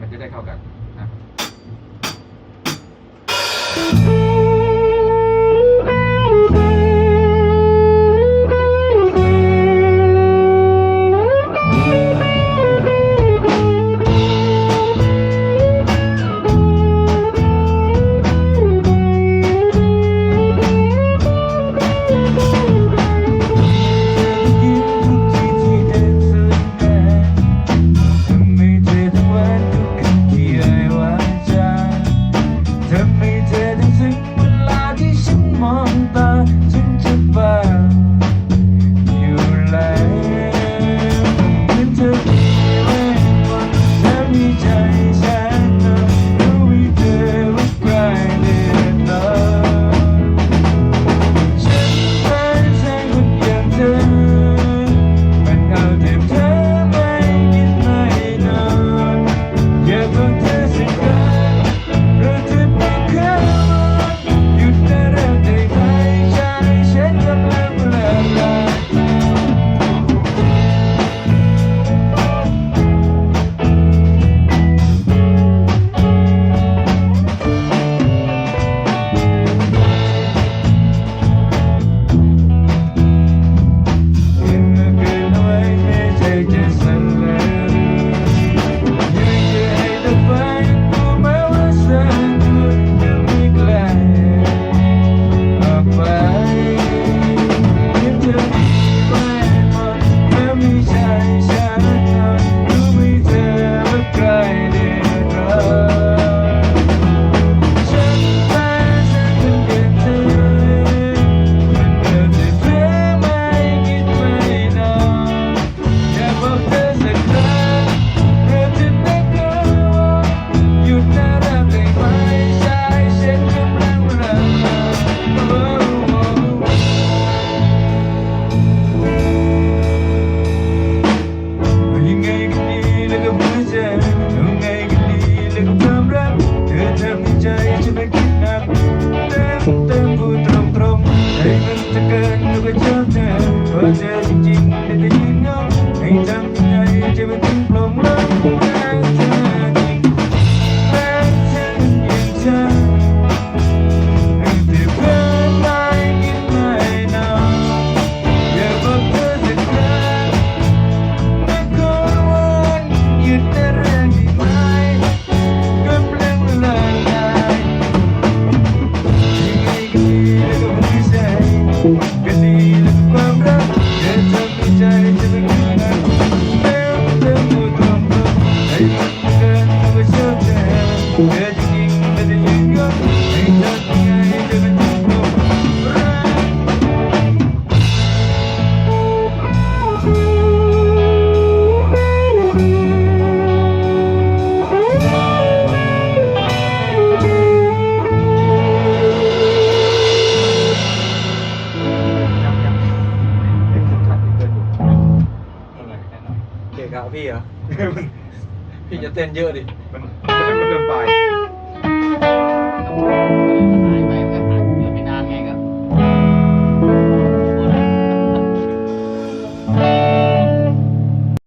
มันจะได้เข้ากันนะ Thank you. พี่เหรอ พี่จะเต้นเยอะดิ มันมันเดินไป